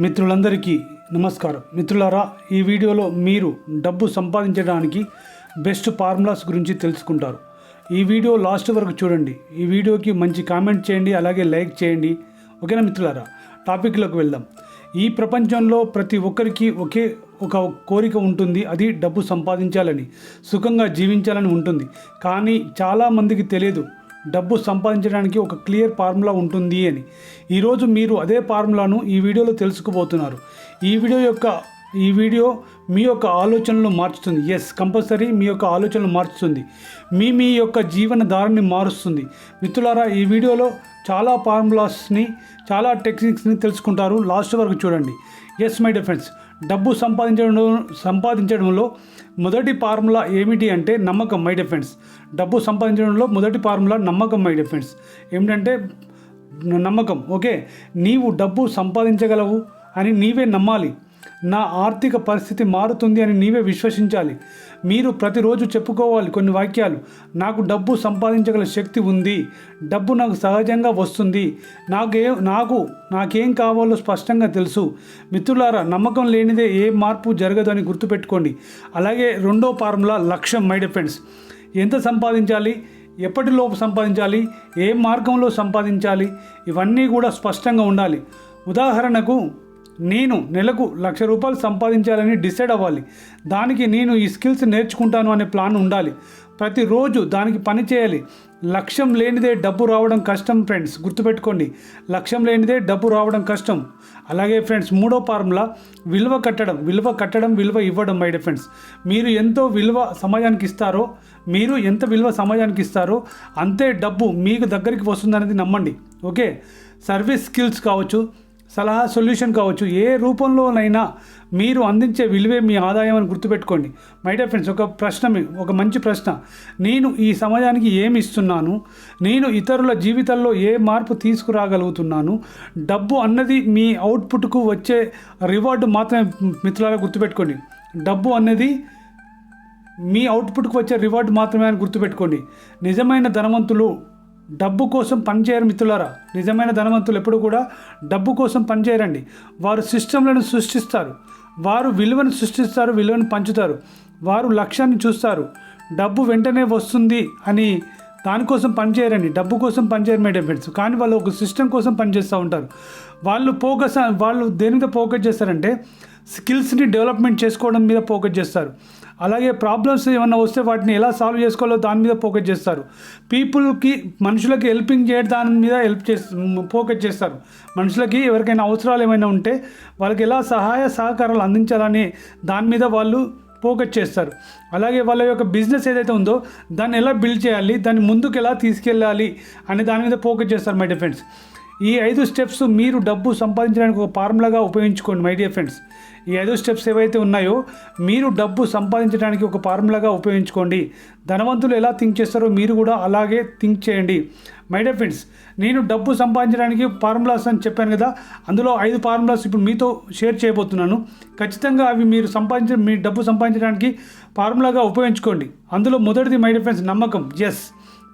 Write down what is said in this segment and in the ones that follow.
మిత్రులందరికీ నమస్కారం. మిత్రులారా ఈ వీడియోలో మీరు డబ్బు సంపాదించడానికి బెస్ట్ ఫార్ములాస్ గురించి తెలుసుకుంటారు. ఈ వీడియో లాస్ట్ వరకు చూడండి. ఈ వీడియోకి మంచి కామెంట్ చేయండి అలాగే లైక్ చేయండి. ఓకేనా మిత్రులారా? టాపిక్లోకి వెళ్దాం. ఈ ప్రపంచంలో ప్రతి ఒక్కరికి ఒకే ఒక కోరిక ఉంటుంది. అది డబ్బు సంపాదించాలని సుఖంగా జీవించాలని ఉంటుంది. కానీ చాలామందికి తెలియదు. డబ్బు సంపాదించడానికి ఒక క్లియర్ ఫార్ములా ఉంటుంది అని. ఈరోజు మీరు అదే ఫార్ములాను ఈ వీడియోలో తెలుసుకుపోతున్నారు. ఈ వీడియో యొక్క ఈ వీడియో మీ యొక్క ఆలోచనలు మార్చుతుంది. ఎస్ కంపల్సరీ మీ యొక్క ఆలోచనలు మార్చుతుంది. మీ మీ యొక్క జీవన దారిని మారుస్తుంది. మిత్రులారా ఈ వీడియోలో చాలా ఫార్ములాస్ని చాలా టెక్నిక్స్ని తెలుసుకుంటారు. లాస్ట్ వరకు చూడండి. ఎస్ మై డిఫెన్స్ డబ్బు సంపాదించడం సంపాదించడంలో మొదటి ఫార్ములా ఏమిటి అంటే నమ్మకం మై డిఫెన్స్ డబ్బు సంపాదించడంలో మొదటి ఫార్ములా నమ్మకం మై డిఫెన్స్ ఏమిటంటే నమ్మకం ఓకే? నీవు డబ్బు సంపాదించగలవు అని నీవే నమ్మాలి. నా ఆర్థిక పరిస్థితి మారుతుంది అని నీవే విశ్వసించాలి. మీరు ప్రతిరోజు చెప్పుకోవాలి కొన్ని వాక్యాలు. నాకు డబ్బు సంపాదించగల శక్తి ఉంది. డబ్బు నాకు సహజంగా వస్తుంది. నాకే నాకు నాకేం కావాలో స్పష్టంగా తెలుసు. మిత్రులారా నమ్మకం లేనిదే ఏ మార్పు జరగదు అని గుర్తుపెట్టుకోండి. అలాగే రెండో ఫార్ములా లక్ష్యం మై డిఫెండ్స్ ఎంత సంపాదించాలి? ఎప్పటిలోపు సంపాదించాలి? ఏ మార్గంలో సంపాదించాలి? ఇవన్నీ కూడా స్పష్టంగా ఉండాలి. ఉదాహరణకు నేను నెలకు లక్ష రూపాయలు సంపాదించాలని డిసైడ్ అవ్వాలి. దానికి నేను ఈ స్కిల్స్ నేర్చుకుంటాను అనే ప్లాన్ ఉండాలి. ప్రతిరోజు దానికి పని చేయాలి. లక్ష్యం లేనిదే డబ్బు రావడం కష్టం ఫ్రెండ్స్. గుర్తుపెట్టుకోండి లక్ష్యం లేనిదే డబ్బు రావడం కష్టం. అలాగే ఫ్రెండ్స్ మూడో ఫార్ములా విలువ కట్టడం. విలువ కట్టడం విలువ ఇవ్వడం మై ఫ్రెండ్స్ మీరు ఎంతో విలువ సమాజానికి ఇస్తారో మీరు ఎంత విలువ సమాజానికి ఇస్తారో అంతే డబ్బు మీకు దగ్గరికి వస్తుందనేది నమ్మండి. ఓకే? సర్వీస్ స్కిల్స్ కావచ్చు సలహా సొల్యూషన్ కావచ్చు ఏ రూపంలోనైనా మీరు అందించే విలువే మీ ఆదాయం అని గుర్తుపెట్టుకోండి. మై డియర్ ఫ్రెండ్స్ ఒక ప్రశ్న ఒక మంచి ప్రశ్న. నేను ఈ సమాజానికి ఏమి ఇస్తున్నాను? నేను ఇతరుల జీవితాల్లో ఏ మార్పు తీసుకురాగలుగుతున్నాను? డబ్బు అన్నది మీ అవుట్పుట్కు వచ్చే రివార్డు మాత్రమే మిత్రులారా గుర్తుపెట్టుకోండి. డబ్బు అన్నది మీ అవుట్పుట్కు వచ్చే రివార్డు మాత్రమే అని గుర్తుపెట్టుకోండి. నిజమైన ధనవంతులు డబ్బు కోసం పనిచేయరు మిత్రులారా. నిజమైన ధనవంతులు ఎప్పుడు కూడా డబ్బు కోసం పనిచేయరండి. వారు సిస్టంలను సృష్టిస్తారు. వారు విలువను సృష్టిస్తారు విలువను పంచుతారు. వారు లక్ష్యాన్ని చూస్తారు. డబ్బు వెంటనే వస్తుంది అని దానికోసం పనిచేయరండి. డబ్బు కోసం పనిచేయరు మేడం ఫ్రెండ్స్. కానీ వాళ్ళు ఒక సిస్టమ్ కోసం పనిచేస్తూ ఉంటారు. వాళ్ళు ఫోకస్ వాళ్ళు దేని మీద ఫోకస్ చేస్తారంటే స్కిల్స్ని డెవలప్మెంట్ చేసుకోవడం మీద ఫోకస్ చేస్తారు. అలాగే ప్రాబ్లమ్స్ ఏమన్నా వస్తే వాటిని ఎలా సాల్వ్ చేసుకోవాలో దాని మీద ఫోకస్ చేస్తారు. పీపుల్కి మనుషులకి హెల్పింగ్ చేయడం దాని మీద హెల్ప్ చే ఫోకస్ చేస్తారు. మనుషులకి ఎవరికైనా అవసరాలు ఏమైనా ఉంటే వాళ్ళకి ఎలా సహాయ సహకారాలు అందించాలని దాని మీద వాళ్ళు ఫోకస్ చేస్తారు. అలాగే వాళ్ళ యొక్క బిజినెస్ ఏదైతే ఉందో దాన్ని ఎలా బిల్డ్ చేయాలి దాన్ని ముందుకు ఎలా తీసుకెళ్ళాలి అనే దాని మీద ఫోకస్ చేస్తారు మై డిఫెండ్స్ ఈ ఐదు స్టెప్స్ మీరు డబ్బు సంపాదించడానికి ఒక ఫార్ములాగా ఉపయోగించుకోండి మై డియర్ ఫ్రెండ్స్ ఈ ఐదు స్టెప్స్ ఏవైతే ఉన్నాయో మీరు డబ్బు సంపాదించడానికి ఒక ఫార్ములాగా ఉపయోగించుకోండి. ధనవంతులు ఎలా థింక్ చేస్తారో మీరు కూడా అలాగే థింక్ చేయండి. మై డియర్ ఫ్రెండ్స్ నేను డబ్బు సంపాదించడానికి ఫార్ములాస్ అని చెప్పాను కదా అందులో ఐదు ఫార్ములాస్ ఇప్పుడు మీతో షేర్ చేయబోతున్నాను. ఖచ్చితంగా అవి మీరు సంపాదించ మీ డబ్బు సంపాదించడానికి ఫార్ములాగా ఉపయోగించుకోండి. అందులో మొదటిది మై డియర్ ఫ్రెండ్స్ నమ్మకం. ఎస్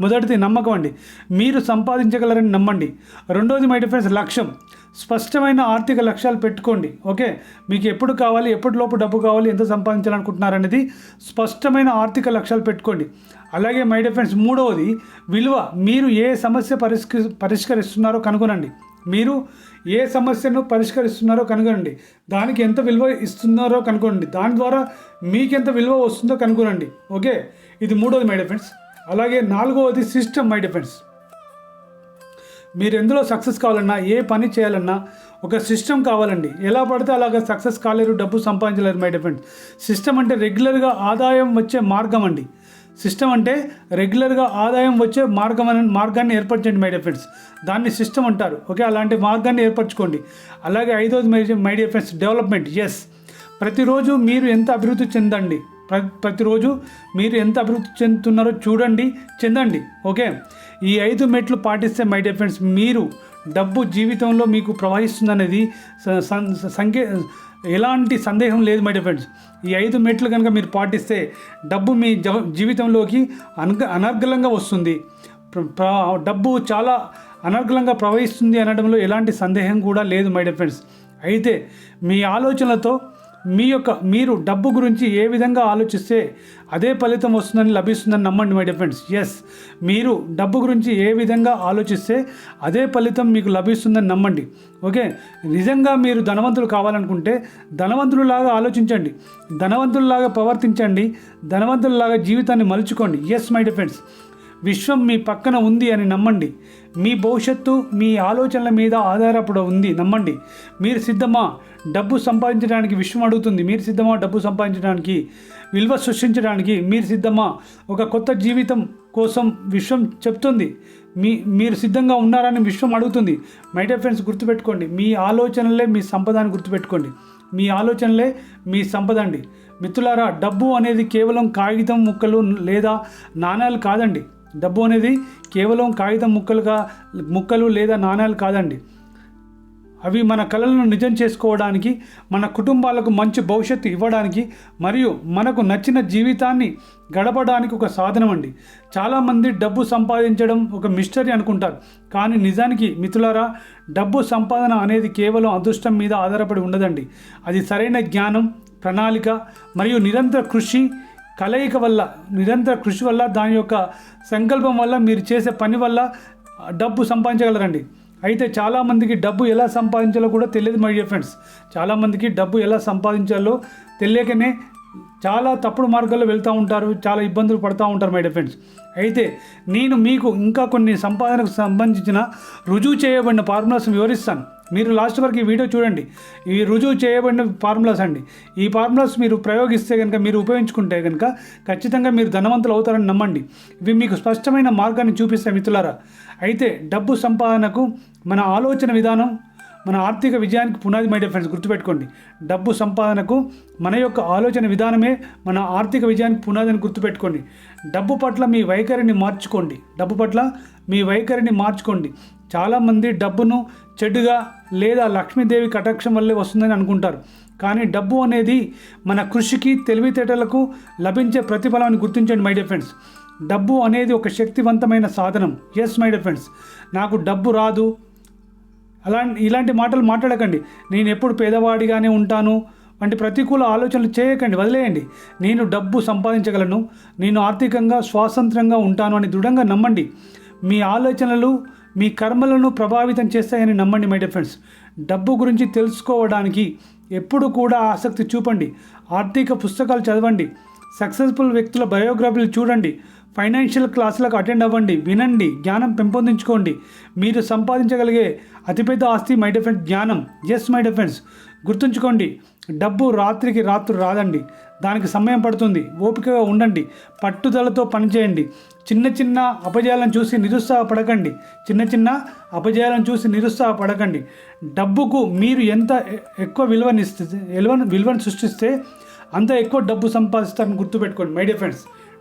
మొదటిది నమ్మకం అండి. మీరు సంపాదించగలరని నమ్మండి. రెండోది మై డిఫరెన్స్ లక్ష్యం. స్పష్టమైన ఆర్థిక లక్ష్యాలు పెట్టుకోండి. ఓకే? మీకు ఎప్పుడు కావాలి ఎప్పటిలోపు డబ్బు కావాలి ఎంత సంపాదించాలనుకుంటున్నారనేది స్పష్టమైన ఆర్థిక లక్ష్యాలు పెట్టుకోండి. అలాగే మై డిఫరెన్స్ మూడవది విలువ. మీరు ఏ సమస్య పరిష్క పరిష్కరిస్తున్నారో కనుగొనండి. మీరు ఏ సమస్యను పరిష్కరిస్తున్నారో కనుగొనండి. దానికి ఎంత విలువ ఇస్తున్నారో కనుగొనండి. దాని ద్వారా మీకు ఎంత విలువ వస్తుందో కనుగొనండి. ఓకే? ఇది మూడవది మై డిఫరెన్స్ అలాగే నాలుగవది సిస్టమ్ మై డిఫెన్స్ మీరు ఎందులో సక్సెస్ కావాలన్నా ఏ పని చేయాలన్నా ఒక సిస్టమ్ కావాలండి. ఎలా పడితే అలాగ సక్సెస్ కాలేరు డబ్బు సంపాదించలేరు మై డిఫెన్స్ సిస్టమ్ అంటే రెగ్యులర్గా ఆదాయం వచ్చే మార్గం అండి. సిస్టమ్ అంటే రెగ్యులర్గా ఆదాయం వచ్చే మార్గం అని మార్గాన్ని ఏర్పరచండి మై డిఫెన్స్ దాన్ని సిస్టమ్ అంటారు. ఓకే అలాంటి మార్గాన్ని ఏర్పరచుకోండి. అలాగే ఐదోది my my defence development yes ప్రతిరోజు మీరు ఎంత అభివృద్ధి చెందండి? ప్ర ప్రతిరోజు మీరు ఎంత అభివృద్ధి చెందుతున్నారో చూడండి చెందండి ఓకే? ఈ ఐదు మెట్లు పాటిస్తే మై డియర్ ఫ్రెండ్స్ మీరు డబ్బు జీవితంలో మీకు ప్రవహిస్తుందనేది స- సంకే ఎలాంటి సందేహం లేదు మై డియర్ ఫ్రెండ్స్. ఈ ఐదు మెట్లు కనుక మీరు పాటిస్తే డబ్బు మీ జ జీవితంలోకి అనగ అనర్గలంగా వస్తుంది. ప్ర- డబ్బు చాలా అనర్గలంగా ప్రవహిస్తుంది అనడంలో ఎలాంటి సందేహం కూడా లేదు మై డియర్ ఫ్రెండ్స్. అయితే మీ ఆలోచనలతో మీ యొక్క మీరు డబ్బు గురించి ఏ విధంగా ఆలోచిస్తే అదే ఫలితం వస్తుందని లభిస్తుందని నమ్మండి మై డిఫెండ్స్ ఫ్రెండ్స్ ఎస్ మీరు డబ్బు గురించి ఏ విధంగా ఆలోచిస్తే అదే ఫలితం మీకు లభిస్తుందని నమ్మండి. ఓకే నిజంగా మీరు ధనవంతులు కావాలనుకుంటే ధనవంతులలాగా ఆలోచించండి. ధనవంతులలాగా ప్రవర్తించండి. ధనవంతులలాగా జీవితాన్ని మలుచుకోండి. ఎస్ మై డిఫెండ్స్ ఫ్రెండ్స్ విశ్వం మీ పక్కన ఉంది అని నమ్మండి. మీ భవిష్యత్తు మీ ఆలోచనల మీద ఆధారపడి ఉంది నమ్మండి. మీరు సిద్ధమా? డబ్బు సంపాదించడానికి విశ్వం అడుగుతుంది. మీరు సిద్ధమా? డబ్బు సంపాదించడానికి విలువ సృష్టించడానికి మీరు సిద్ధమా? ఒక కొత్త జీవితం కోసం విశ్వం చెప్తుంది. మీ మీరు సిద్ధంగా ఉన్నారని విశ్వం అడుగుతుంది. మై డియర్ ఫ్రెండ్స్ గుర్తుపెట్టుకోండి. మీ ఆలోచనలే మీ సంపదాన్ని గుర్తుపెట్టుకోండి. మీ ఆలోచనలే మీ సంపద అండి. మిత్రులారా డబ్బు అనేది కేవలం కాగితం ముక్కలు లేదా నాణ్యాలు కాదండి. డబ్బు అనేది కేవలం కాగితం ముక్కలుగా ముక్కలు లేదా నాణ్యాలు కాదండి. అవి మన కళలను నిజం చేసుకోవడానికి మన కుటుంబాలకు మంచి భవిష్యత్తు ఇవ్వడానికి మరియు మనకు నచ్చిన జీవితాన్ని గడపడానికి ఒక సాధనం అండి చాలామంది డబ్బు సంపాదించడం ఒక మిస్టరీ అనుకుంటారు. కానీ నిజానికి మిత్రులారా డబ్బు సంపాదన అనేది కేవలం అదృష్టం మీద ఆధారపడి ఉండదండి. అది సరైన జ్ఞానం ప్రణాళిక మరియు నిరంతర కృషి కలయిక వల్ల నిరంతర కృషి వల్ల దాని యొక్క సంకల్పం వల్ల మీరు చేసే పని వల్ల డబ్బు సంపాదించగలరండి. అయితే చాలామందికి డబ్బు ఎలా సంపాదించాలో కూడా తెలియదు మై డియర్ ఫ్రెండ్స్ చాలామందికి డబ్బు ఎలా సంపాదించాలో తెలియకనే చాలా తప్పుడు మార్గాల్లో వెళ్తూ ఉంటారు చాలా ఇబ్బందులు పడుతూ ఉంటారు మై డియర్ ఫ్రెండ్స్ అయితే నేను మీకు ఇంకా కొన్ని సంపాదనకు సంబంధించిన రుజువు చేయబడిన ఫార్ములాస్ వివరిస్తాను. మీరు లాస్ట్ వరకు ఈ వీడియో చూడండి. ఈ రుజువు చేయబడిన ఫార్ములాస్ అండి. ఈ ఫార్ములాస్ మీరు ప్రయోగిస్తే కనుక మీరు ఉపయోగించుకుంటే కనుక ఖచ్చితంగా మీరు ధనవంతులు అవుతారని నమ్మండి. ఇవి మీకు స్పష్టమైన మార్గాన్ని చూపిస్తాయి మిత్రులారా. అయితే డబ్బు సంపాదనకు మన ఆలోచన విధానం మన ఆర్థిక విజయానికి పునాది మై డియర్ ఫ్రెండ్స్ గుర్తుపెట్టుకోండి. డబ్బు సంపాదనకు మన యొక్క ఆలోచన విధానమే మన ఆర్థిక విజయానికి పునాది అని గుర్తుపెట్టుకోండి. డబ్బు పట్ల మీ వైఖరిని మార్చుకోండి. డబ్బు పట్ల మీ వైఖరిని మార్చుకోండి. చాలామంది డబ్బును చెడుగా లేదా లక్ష్మీదేవి కటాక్షం వల్లే వస్తుందని అనుకుంటారు. కానీ డబ్బు అనేది మన కృషికి తెలివితేటలకు లభించే ప్రతిఫలాన్ని గుర్తించండి మై డియర్ ఫ్రెండ్స్ డబ్బు అనేది ఒక శక్తివంతమైన సాధనం. ఎస్ మై డియర్ ఫ్రెండ్స్ నాకు డబ్బు రాదు. అలా ఇలాంటి మాటలు మాట్లాడకండి. నేను ఎప్పుడు పేదవాడిగానే ఉంటాను. వంటి ప్రతికూల ఆలోచనలు చేయకండి వదిలేయండి. నేను డబ్బు సంపాదించగలను. నేను ఆర్థికంగా స్వాతంత్రంగా ఉంటాను అని దృఢంగా నమ్మండి. మీ ఆలోచనలు మీ కర్మలను ప్రభావితం చేస్తాయని నమ్మండి మై డియర్ ఫ్రెండ్స్ డబ్బు గురించి తెలుసుకోవడానికి ఎప్పుడు కూడా ఆసక్తి చూపండి. ఆర్థిక పుస్తకాలు చదవండి. సక్సెస్ఫుల్ వ్యక్తుల బయోగ్రఫీలు చూడండి. ఫైనాన్షియల్ క్లాసులకు అటెండ్ అవ్వండి. వినండి. జ్ఞానం పెంపొందించుకోండి. మీరు సంపాదించగలిగే అతిపెద్ద ఆస్తి మై డిఫెన్స్ జ్ఞానం. ఎస్ మై డిఫెన్స్ గుర్తుంచుకోండి. డబ్బు రాత్రికి రాత్రు రాదండి. దానికి సమయం పడుతుంది. ఓపికగా ఉండండి. పట్టుదలతో పనిచేయండి. చిన్న చిన్న అపజయాలను చూసి నిరుత్సాహపడకండి. చిన్న చిన్న అపజయాలను చూసి నిరుత్సాహపడకండి. డబ్బుకు మీరు ఎంత ఎక్కువ విలువనిస్తే విలువను విలువను సృష్టిస్తే అంత ఎక్కువ డబ్బు సంపాదిస్తారని గుర్తుపెట్టుకోండి మై డియర్ ఫ్రెండ్స్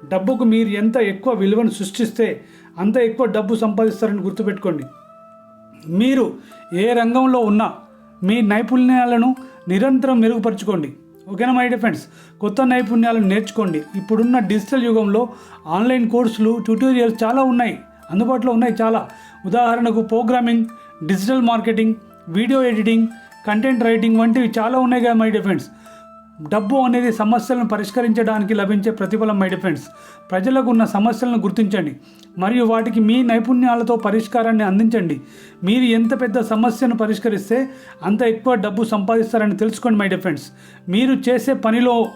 డబ్బుకు మీరు ఎంత ఎక్కువ విలువను సృష్టిస్తే అంత ఎక్కువ డబ్బు సంపాదిస్తారని గుర్తుపెట్టుకోండి. మీరు ఏ రంగంలో ఉన్నా మీ నైపుణ్యాలను నిరంతరం మెరుగుపరచుకోండి. ఓకేనా మై డియర్ ఫ్రెండ్స్ కొత్త నైపుణ్యాలను నేర్చుకోండి. ఇప్పుడున్న డిజిటల్ యుగంలో ఆన్లైన్ కోర్సులు ట్యూటోరియల్స్ చాలా ఉన్నాయి. అందుబాటులో ఉన్నాయి చాలా. ఉదాహరణకు programming digital marketing video editing content writing వంటివి చాలా ఉన్నాయి కదా మై డిఫెండ్స్ డబ్బు అనేది సమస్యలను పరిష్కరించడానికి లభించే ప్రతిఫలం మై డిఫెండ్స్ ప్రజలకు ఉన్న సమస్యలను గుర్తించండి. మరియు వాటికి మీ నైపుణ్యాలతో పరిష్కారాన్ని అందించండి. మీరు ఎంత పెద్ద సమస్యను పరిష్కరిస్తే అంత ఎక్కువ డబ్బు సంపాదిస్తారని తెలుసుకోండి మై డిఫెండ్స్ మీరు చేసే పనిలో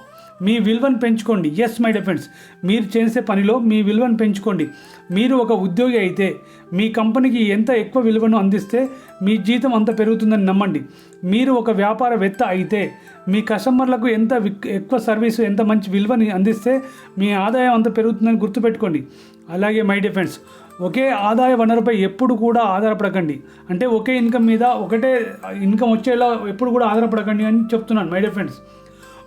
మీ విలువను పెంచుకోండి. ఎస్ మై డిఫెండ్స్ మీరు చేసే పనిలో మీ విలువను పెంచుకోండి. మీరు ఒక ఉద్యోగి అయితే మీ కంపెనీకి ఎంత ఎక్కువ విలువను అందిస్తే మీ జీతం అంత పెరుగుతుందని నమ్మండి. మీరు ఒక వ్యాపారవేత్త అయితే మీ కస్టమర్లకు ఎంత ఎక్కువ సర్వీస్ ఎంత మంచి విలువని అందిస్తే మీ ఆదాయం అంత పెరుగుతుందని గుర్తుపెట్టుకోండి. అలాగే మై డిఫెండ్స్ ఒకే ఆదాయ వనరుపై ఎప్పుడు కూడా ఆధారపడకండి. అంటే ఒకే ఇన్కమ్ మీద ఒకటే ఇన్కమ్ వచ్చేలా ఎప్పుడు కూడా ఆధారపడకండి అని చెప్తున్నాను మై డిఫెండ్స్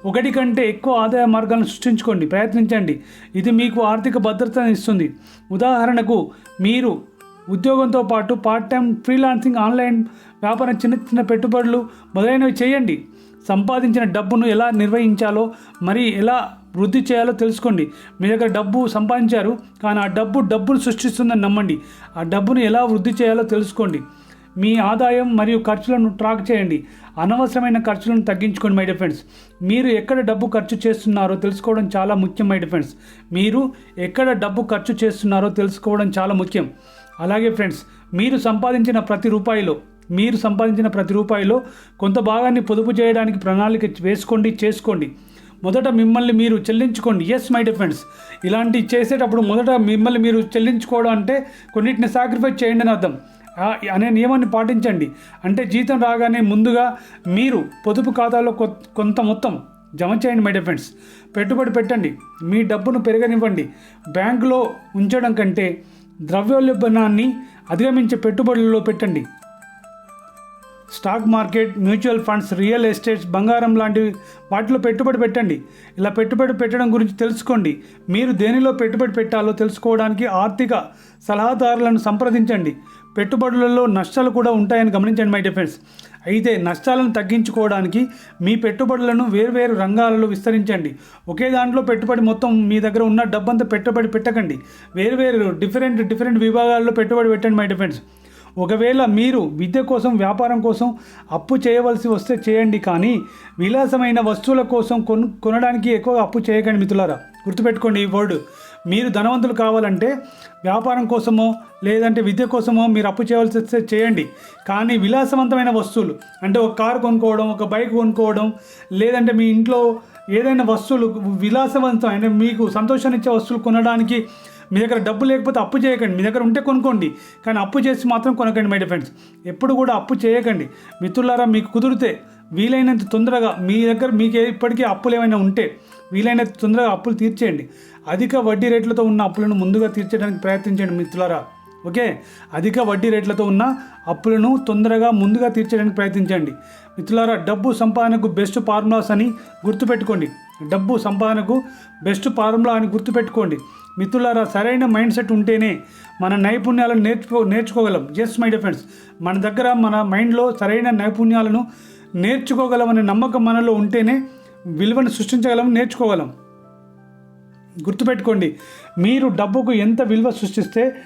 ఒకటి కంటే ఎక్కువ ఆదాయ మార్గాలను సృష్టించుకోండి ప్రయత్నించండి. ఇది మీకు ఆర్థిక భద్రతను ఇస్తుంది. ఉదాహరణకు మీరు ఉద్యోగంతో పాటు పార్ట్ టైం ఫ్రీలాన్సింగ్ ఆన్లైన్ వ్యాపారం చిన్న చిన్న పెట్టుబడులు మొదలైనవి చేయండి. సంపాదించిన డబ్బును ఎలా నిర్వహించాలో మరి ఎలా వృద్ధి చేయాలో తెలుసుకోండి. మీ దగ్గర డబ్బు సంపాదించారు కానీ ఆ డబ్బు డబ్బును సృష్టిస్తుందని నమ్మండి. ఆ డబ్బును ఎలా వృద్ధి చేయాలో తెలుసుకోండి. మీ ఆదాయం మరియు ఖర్చులను ట్రాక్ చేయండి. అనవసరమైన ఖర్చులను తగ్గించుకోండి మై డిఫెండ్స్ మీరు ఎక్కడ డబ్బు ఖర్చు చేస్తున్నారో తెలుసుకోవడం చాలా ముఖ్యం మై డిఫెండ్స్ మీరు ఎక్కడ డబ్బు ఖర్చు చేస్తున్నారో తెలుసుకోవడం చాలా ముఖ్యం. అలాగే ఫ్రెండ్స్ మీరు సంపాదించిన ప్రతి రూపాయిలో మీరు సంపాదించిన ప్రతి రూపాయిలో కొంత భాగాన్ని పొదుపు చేయడానికి ప్రణాళిక వేసుకోండి చేసుకోండి. మొదట మిమ్మల్ని మీరు చెల్లించుకోండి. ఎస్ మై డిఫెండ్స్ ఇలాంటి చేసేటప్పుడు మొదట మిమ్మల్ని మీరు చెల్లించుకోవడం అంటే కొన్నిటిని సాక్రిఫైస్ చేయండి అని అర్థం. అనే నియమాన్ని పాటించండి. అంటే జీతం రాగానే ముందుగా మీరు పొదుపు ఖాతాలో కొ- కొంత మొత్తం జమ చేయండి మై డిఫెండ్స్ పెట్టుబడి పెట్టండి. మీ డబ్బును పెరగనివ్వండి. బ్యాంకులో ఉంచడం కంటే ద్రవ్యోల్బణాన్ని అధిగమించే పెట్టుబడులలో పెట్టండి. Stock market mutual funds real estates బంగారం లాంటివి వాటిలో పెట్టుబడి పెట్టండి. ఇలా పెట్టుబడి పెట్టడం గురించి తెలుసుకోండి. మీరు దేనిలో పెట్టుబడి పెట్టాలో తెలుసుకోవడానికి ఆర్థిక సలహాదారులను సంప్రదించండి. పెట్టుబడులలో నష్టాలు కూడా ఉంటాయని గమనించండి మై డిఫెండ్స్ అయితే నష్టాలను తగ్గించుకోవడానికి మీ పెట్టుబడులను వేర్వేరు రంగాలలో విస్తరించండి. ఒకే దాంట్లో పెట్టుబడి మొత్తం మీ దగ్గర ఉన్న డబ్బంతా పెట్టుబడి పెట్టకండి. వేర్వేరు డిఫరెంట్ డిఫరెంట్ విభాగాల్లో పెట్టుబడి పెట్టండి మై డిఫెండ్స్ ఒకవేళ మీరు విద్య కోసం వ్యాపారం కోసం అప్పు చేయవలసి వస్తే చేయండి కానీ విలాసమైన వస్తువుల కోసం కొను కొనడానికి ఎక్కువ అప్పు చేయకండి మిత్రులారా. గుర్తుపెట్టుకోండి ఈ వర్డ్ మీరు ధనవంతులు కావాలంటే వ్యాపారం కోసమో లేదంటే విద్య కోసమో మీరు అప్పు చేయవలసి వస్తే చేయండి. కానీ విలాసవంతమైన వస్తువులు అంటే ఒక కారు కొనుక్కోవడం ఒక బైక్ కొనుక్కోవడం లేదంటే మీ ఇంట్లో ఏదైనా వస్తువులు విలాసవంతం అంటే మీకు సంతోషాన్ని ఇచ్చే వస్తువులు కొనడానికి మీ దగ్గర డబ్బు లేకపోతే అప్పు చేయకండి. మీ దగ్గర ఉంటే కొనుక్కోండి. కానీ అప్పు చేసి మాత్రం కొనకండి మై ఫ్రెండ్స్. ఎప్పుడు కూడా అప్పు చేయకండి. మిత్రులారా మీకు కుదిరితే వీలైనంత తొందరగా మీ దగ్గర మీకు ఇప్పటికీ అప్పులు ఏమైనా ఉంటే వీలైనంత తొందరగా అప్పులు తీర్చేయండి. అధిక వడ్డీ రేట్లతో ఉన్న అప్పులను ముందుగా తీర్చడానికి ప్రయత్నించండి మిత్రులారా. ఓకే? అధిక వడ్డీ రేట్లతో ఉన్న అప్పులను తొందరగా ముందుగా తీర్చడానికి ప్రయత్నించండి. మిత్రులారా డబ్బు సంపాదనకు బెస్ట్ ఫార్ములాస్ అని గుర్తుపెట్టుకోండి. డబ్బు సంపాదనకు బెస్ట్ ఫార్ములా అని గుర్తుపెట్టుకోండి. మిత్రులారా సరైన మైండ్ సెట్ ఉంటేనే మన నైపుణ్యాలను నేర్చుకో నేర్చుకోగలం. జస్ట్ మై డిఫెండ్స్ మన దగ్గర మన మైండ్లో సరైన నైపుణ్యాలను నేర్చుకోగలమనే నమ్మకం మనలో ఉంటేనే విలువను సృష్టించగలం నేర్చుకోగలం గుర్తుపెట్టుకోండి మీరు డబ్బుకు ఎంత విలువ సృష్టిస్తే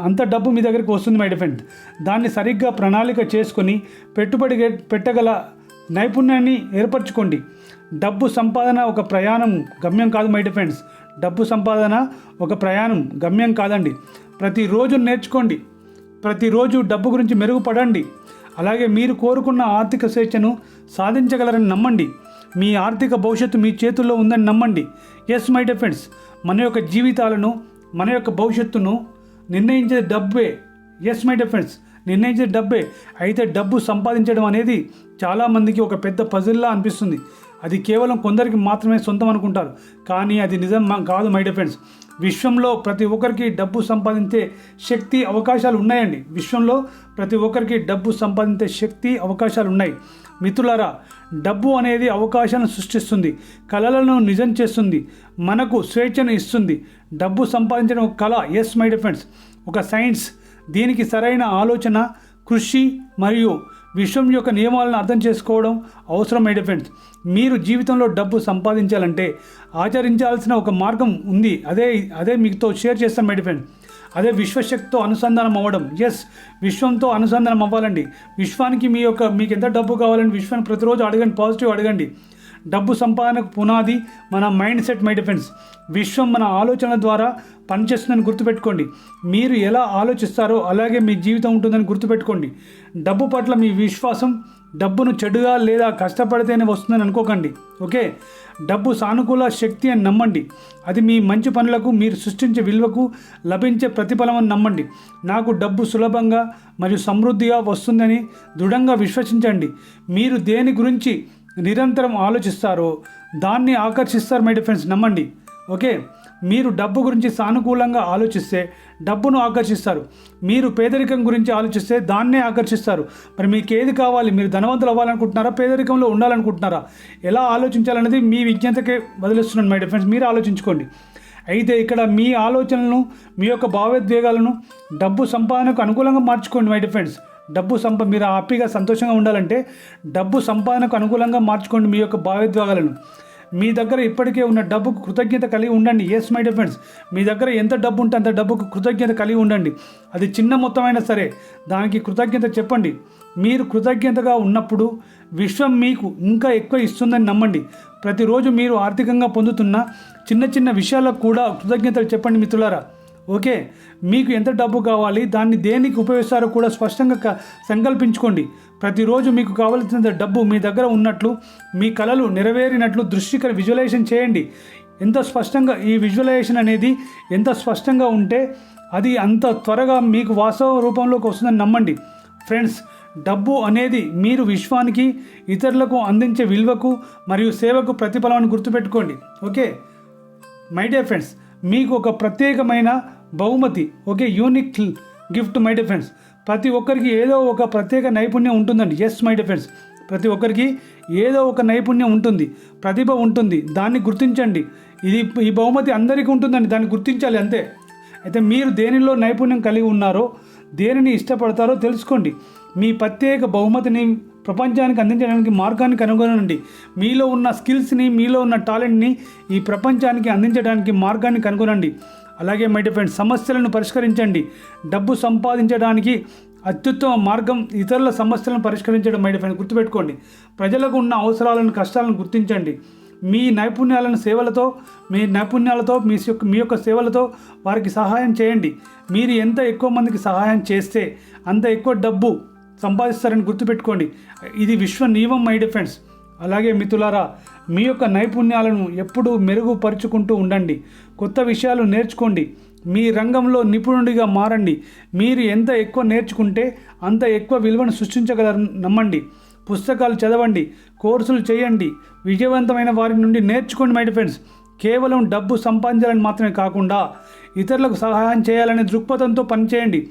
అంత డబ్బు మీ దగ్గరికి వస్తుంది మై డిఫెండ్ దాన్ని సరిగ్గా ప్రణాళిక చేసుకొని పెట్టుబడి పెట్టగల నైపుణ్యాన్ని ఏర్పరచుకోండి. డబ్బు సంపాదన ఒక ప్రయాణం గమ్యం కాదు మై డిఫెండ్స్ డబ్బు సంపాదన ఒక ప్రయాణం గమ్యం కాదండి. ప్రతిరోజు నేర్చుకోండి. ప్రతిరోజు డబ్బు గురించి మెరుగుపడండి. అలాగే మీరు కోరుకున్న ఆర్థిక స్వేచ్ఛను సాధించగలరని నమ్మండి. మీ ఆర్థిక భవిష్యత్తు మీ చేతుల్లో ఉందని నమ్మండి. ఎస్ మై డిఫెండ్స్ మన యొక్క జీవితాలను మన యొక్క భవిష్యత్తును నిర్ణయించే డబ్బే. ఎస్ మై డిఫెండ్స్ నిర్ణయించే డబ్బే. అయితే డబ్బు సంపాదించడం అనేది చాలామందికి ఒక పెద్ద పజిల్లా అనిపిస్తుంది. అది కేవలం కొందరికి మాత్రమే సొంతం అనుకుంటారు. కానీ అది నిజం మా- కాదు మై డిఫెండ్స్ విశ్వంలో ప్రతి ఒక్కరికి డబ్బు సంపాదించే శక్తి అవకాశాలు ఉన్నాయండి. విశ్వంలో ప్రతి ఒక్కరికి డబ్బు సంపాదించే శక్తి అవకాశాలు ఉన్నాయి. మిత్రులారా డబ్బు అనేది అవకాశాలను సృష్టిస్తుంది. కళలను నిజం చేస్తుంది. మనకు స్వేచ్ఛను ఇస్తుంది. డబ్బు సంపాదించడం ఒక కళ. ఎస్ మై డిఫెండ్స్ ఒక సైన్స్. దీనికి సరైన ఆలోచన కృషి మరియు విశ్వం యొక్క నియమాలను అర్థం చేసుకోవడం అవసరం ఫ్రెండ్స్ మీరు జీవితంలో డబ్బు సంపాదించాలంటే ఆచరించాల్సిన ఒక మార్గం ఉంది. అదే అదే మీతో షేర్ చేస్తాను మై ఫ్రెండ్స్ అదే విశ్వశక్తితో అనుసంధానం అవ్వడం. ఎస్ విశ్వంతో అనుసంధానం అవ్వాలండి. విశ్వానికి మీ యొక్క మీకు ఎంత డబ్బు కావాలని విశ్వాన్ని ప్రతిరోజు అడగండి పాజిటివ్ అడగండి. డబ్బు సంపాదనకు పునాది మన మైండ్ సెట్ మై డిఫెన్స్ విశ్వం మన ఆలోచనల ద్వారా పనిచేస్తుందని గుర్తుపెట్టుకోండి. మీరు ఎలా ఆలోచిస్తారో అలాగే మీ జీవితం ఉంటుందని గుర్తుపెట్టుకోండి. డబ్బు పట్ల మీ విశ్వాసం డబ్బును చెడుగా లేదా కష్టపడితేనే వస్తుందని అనుకోకండి. ఓకే? డబ్బు సానుకూల శక్తి అని నమ్మండి. అది మీ మంచి పనులకు మీరు సృష్టించే విలువకు లభించే ప్రతిఫలం అని నమ్మండి. నాకు డబ్బు సులభంగా మరియు సమృద్ధిగా వస్తుందని దృఢంగా విశ్వసించండి. మీరు దేని గురించి నిరంతరం ఆలోచిస్తారో. దాన్ని ఆకర్షిస్తారు మై డిఫెన్స్ నమ్మండి. ఓకే? మీరు డబ్బు గురించి సానుకూలంగా ఆలోచిస్తే డబ్బును ఆకర్షిస్తారు. మీరు పేదరికం గురించి ఆలోచిస్తే దాన్నే ఆకర్షిస్తారు. మరి మీకు ఏది కావాలి? మీరు ధనవంతులు అవ్వాలనుకుంటున్నారా? పేదరికంలో ఉండాలనుకుంటున్నారా? ఎలా ఆలోచించాలనేది మీ విజ్ఞతకే వదిలిస్తున్నాను మై డిఫెన్స్ మీరు ఆలోచించుకోండి. అయితే ఇక్కడ మీ ఆలోచనలను మీ యొక్క భావోద్వేగాలను డబ్బు సంపాదనకు అనుకూలంగా మార్చుకోండి మై డిఫెన్స్ డబ్బు సంప మీరు హ్యాపీగా సంతోషంగా ఉండాలంటే డబ్బు సంపాదనకు అనుకూలంగా మార్చుకోండి మీ యొక్క భావోద్వేగాలను. మీ దగ్గర ఇప్పటికే ఉన్న డబ్బుకు కృతజ్ఞత కలిగి ఉండండి. ఎస్ మై డియర్ ఫ్రెండ్స్ మీ దగ్గర ఎంత డబ్బు ఉంటే అంత డబ్బుకు కృతజ్ఞత కలిగి ఉండండి. అది చిన్న మొత్తమైనా సరే దానికి కృతజ్ఞత చెప్పండి. మీరు కృతజ్ఞతగా ఉన్నప్పుడు విశ్వం మీకు ఇంకా ఎక్కువ ఇస్తుందని నమ్మండి. ప్రతిరోజు మీరు ఆర్థికంగా పొందుతున్న చిన్న చిన్న విషయాలకు కూడా కృతజ్ఞతలు చెప్పండి మిత్రులారా. ఓకే మీకు ఎంత డబ్బు కావాలి దాన్ని దేనికి ఉపయోగిస్తారో కూడా స్పష్టంగా క- సంకల్పించుకోండి. ప్రతిరోజు మీకు కావలసిన డబ్బు మీ దగ్గర ఉన్నట్లు మీ కలలు నెరవేరినట్లు దృష్టికర విజువలైజేషన్ చేయండి. ఎంత స్పష్టంగా ఈ విజువలైజేషన్ అనేది ఎంత స్పష్టంగా ఉంటే అది అంత త్వరగా మీకు వాస్తవ రూపంలోకి వస్తుందని నమ్మండి. ఫ్రెండ్స్ డబ్బు అనేది మీరు విశ్వానికి ఇతరులకు అందించే విలువకు మరియు సేవకు ప్రతిఫలమని గుర్తుపెట్టుకోండి. ఓకే? మై డియర్ ఫ్రెండ్స్ మీకు ఒక ప్రత్యేకమైన బహుమతి okay unique gift my defence ప్రతి ఒక్కరికి ఏదో ఒక ప్రత్యేక నైపుణ్యం ఉంటుందండి. ఎస్ మై డిఫెన్స్ ప్రతి ఒక్కరికి ఏదో ఒక నైపుణ్యం ఉంటుంది ప్రతిభ ఉంటుంది. దాన్ని గుర్తించండి. ఇది ఈ బహుమతి అందరికీ ఉంటుందండి. దాన్ని గుర్తించాలి అంతే. అయితే మీరు దేనిలో నైపుణ్యం కలిగి ఉన్నారో దేనిని ఇష్టపడతారో తెలుసుకోండి. మీ ప్రత్యేక బహుమతిని ప్రపంచానికి అందించడానికి మార్గాన్ని కనుగొనండి మీలో ఉన్న స్కిల్స్ని మీలో ఉన్న టాలెంట్ని ఈ ప్రపంచానికి అందించడానికి మార్గాన్ని కనుగొనండి అలాగే మై ఫ్రెండ్స్ సమస్యలను పరిష్కరించండి. డబ్బు సంపాదించడానికి అత్యుత్తమ మార్గం ఇతరుల సమస్యలను పరిష్కరించడం మై ఫ్రెండ్స్ గుర్తుపెట్టుకోండి. ప్రజలకు ఉన్న అవసరాలను కష్టాలను గుర్తించండి. మీ నైపుణ్యాలను సేవలతో మీ నైపుణ్యాలతో మీ యొక్క మీ యొక్క సేవలతో వారికి సహాయం చేయండి. మీరు ఎంత ఎక్కువ మందికి సహాయం చేస్తే అంత ఎక్కువ డబ్బు సంపాదిస్తారని గుర్తుపెట్టుకోండి. ఇది విశ్వ నియమం మై డిఫెన్స్ అలాగే మిత్రులారా మీ యొక్క నైపుణ్యాలను ఎప్పుడూ మెరుగుపరుచుకుంటూ ఉండండి. కొత్త విషయాలు నేర్చుకోండి. మీ రంగంలో నిపుణుడిగా మారండి. మీరు ఎంత ఎక్కువ నేర్చుకుంటే అంత ఎక్కువ విలువను సృష్టించగలరు నమ్మండి. పుస్తకాలు చదవండి. కోర్సులు చేయండి. విజయవంతమైన వారి నుండి నేర్చుకోండి మై ఫ్రెండ్స్. కేవలం డబ్బు సంపాదించాలని మాత్రమే కాకుండా ఇతరులకు సహాయం చేయాలనే దృక్పథంతో పనిచేయండి.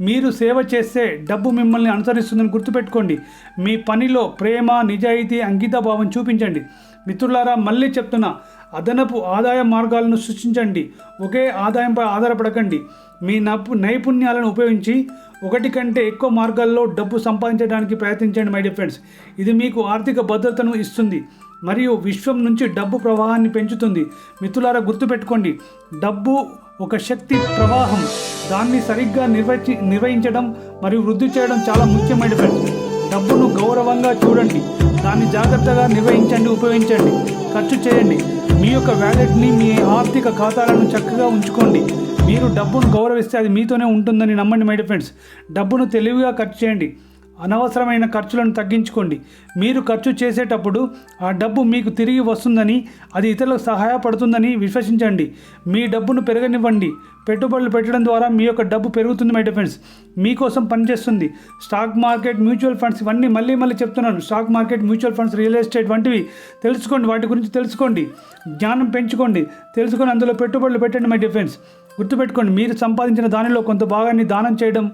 మీరు సేవ చేస్తే డబ్బు మిమ్మల్ని అనుసరిస్తుందని గుర్తుపెట్టుకోండి. మీ పనిలో ప్రేమ నిజాయితీ అంకితభావం చూపించండి. మిత్రులారా మళ్ళీ చెప్తున్నా అదనపు ఆదాయ మార్గాలను సృష్టించండి. ఒకే ఆదాయంపై ఆధారపడకండి. మీ నపు నైపుణ్యాలను ఉపయోగించి ఒకటి కంటే ఎక్కువ మార్గాల్లో డబ్బు సంపాదించడానికి ప్రయత్నించండి మై డియర్ ఫ్రెండ్స్. ఇది మీకు ఆర్థిక భద్రతను ఇస్తుంది మరియు విశ్వం నుంచి డబ్బు ప్రవాహాన్ని పెంచుతుంది. మిత్రులారా గుర్తుపెట్టుకోండి డబ్బు ఒక శక్తి ప్రవాహం. దాన్ని సరిగ్గా నిర్వచి నిర్వహించడం మరియు వృద్ధి చేయడం చాలా ముఖ్యమైన పని. డబ్బును గౌరవంగా చూడండి. దాన్ని జాగ్రత్తగా నిర్వహించండి ఉపయోగించండి. ఖర్చు చేయండి. మీ యొక్క వ్యాలెట్ని మీ ఆర్థిక ఖాతాలను చక్కగా ఉంచుకోండి. మీరు డబ్బును గౌరవిస్తే అది మీతోనే ఉంటుందని నమ్మండి మై ఫ్రెండ్స్ డబ్బును తెలివిగా ఖర్చు చేయండి. అనవసరమైన ఖర్చులను తగ్గించుకోండి. మీరు ఖర్చు చేసేటప్పుడు ఆ డబ్బు మీకు తిరిగి వస్తుందని అది ఇతరులకు సహాయపడుతుందని విశ్వసించండి. మీ డబ్బును పెరగనివ్వండి. పెట్టుబడులు పెట్టడం ద్వారా మీ యొక్క డబ్బు పెరుగుతుంది మై డిఫెండ్స్ మీకోసం పనిచేస్తుంది. స్టాక్ మార్కెట్ మ్యూచువల్ ఫండ్స్ ఇవన్నీ మళ్ళీ మళ్ళీ చెప్తున్నాను. Stock market mutual funds real estate వంటివి తెలుసుకోండి. వాటి గురించి తెలుసుకోండి. జ్ఞానం పెంచుకోండి. తెలుసుకొని అందులో పెట్టుబడులు పెట్టండి మై డిఫెన్స్ గుర్తుపెట్టుకోండి మీరు సంపాదించిన దానిలో కొంత భాగాన్ని దానం చేయడం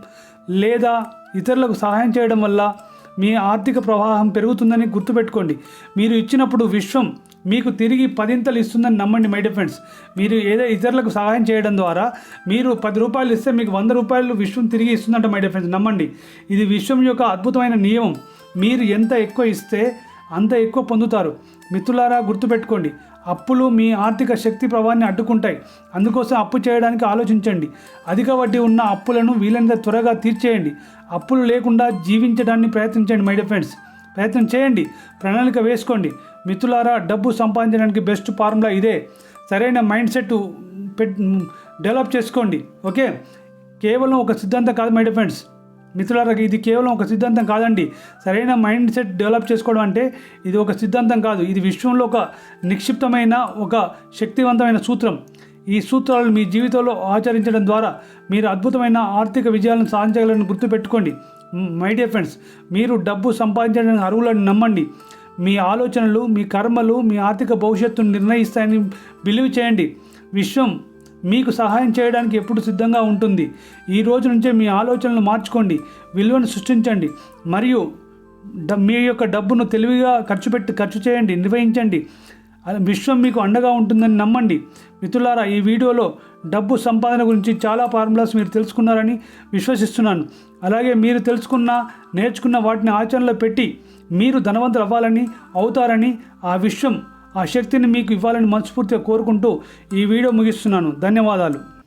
లేదా ఇతరులకు సహాయం చేయడం వల్ల మీ ఆర్థిక ప్రవాహం పెరుగుతుందని గుర్తుపెట్టుకోండి. మీరు ఇచ్చినప్పుడు విశ్వం మీకు తిరిగి పదింతలు ఇస్తుందని నమ్మండి మై ఫ్రెండ్స్ మీరు ఏదో ఇతరులకు సహాయం చేయడం ద్వారా మీరు పది రూపాయలు ఇస్తే మీకు వంద రూపాయలు విశ్వం తిరిగి ఇస్తుందంట మై ఫ్రెండ్స్ నమ్మండి. ఇది విశ్వం యొక్క అద్భుతమైన నియమం. మీరు ఎంత ఎక్కువ ఇస్తే అంత ఎక్కువ పొందుతారు. మిత్రులారా గుర్తుపెట్టుకోండి. అప్పులు మీ ఆర్థిక శక్తి ప్రవాహాన్ని అడ్డుకుంటాయి. అందుకోసం అప్పు చేయడానికి ఆలోచించండి. అధిక వడ్డీ ఉన్న అప్పులను వీలైనంత త్వరగా తీర్చేయండి. అప్పులు లేకుండా జీవించడాన్ని ప్రయత్నించండి మై డియర్ ఫ్రెండ్స్ ప్రయత్నం చేయండి. ప్రణాళిక వేసుకోండి. మిత్రులారా డబ్బు సంపాదించడానికి బెస్ట్ ఫార్ములా ఇదే. సరైన మైండ్ సెట్ పెట్ డెవలప్ చేసుకోండి. ఓకే? కేవలం ఒక సిద్ధాంతం కాదు మై డియర్ ఫ్రెండ్స్ మిత్రులారా ఇది కేవలం ఒక సిద్ధాంతం కాదండి. సరైన మైండ్ సెట్ డెవలప్ చేసుకోవడం అంటే ఇది ఒక సిద్ధాంతం కాదు. ఇది విశ్వంలో ఒక నిక్షిప్తమైన ఒక శక్తివంతమైన సూత్రం. ఈ సూత్రాలను మీ జీవితంలో ఆచరించడం ద్వారా మీరు అద్భుతమైన ఆర్థిక విజయాలను సాధించగలని గుర్తుపెట్టుకోండి. మై డియర్ ఫ్రెండ్స్ మీరు డబ్బు సంపాదించడానికి అర్హులను నమ్మండి. మీ ఆలోచనలు మీ కర్మలు మీ ఆర్థిక భవిష్యత్తును నిర్ణయిస్తాయని బిలీవ్ చేయండి. విశ్వం మీకు సహాయం చేయడానికి ఎప్పుడు సిద్ధంగా ఉంటుంది. ఈ రోజు నుంచే మీ ఆలోచనలు మార్చుకోండి. విలువను సృష్టించండి. మరియు మీ యొక్క డబ్బును తెలివిగా ఖర్చు పెట్టి ఖర్చు చేయండి నిర్వహించండి. విశ్వం మీకు అండగా ఉంటుందని నమ్మండి. మిత్రులారా ఈ వీడియోలో డబ్బు సంపాదన గురించి చాలా ఫార్ములాస్ మీరు తెలుసుకున్నారని విశ్వసిస్తున్నాను. అలాగే మీరు తెలుసుకున్న నేర్చుకున్న వాటిని ఆచరణలో పెట్టి మీరు ధనవంతులు అవ్వాలని అవుతారని ఆ విశ్వం ఆ శక్తిని మీకు ఇవ్వాలని మనస్ఫూర్తిగా కోరుకుంటూ ఈ వీడియో ముగిస్తున్నాను. ధన్యవాదాలు.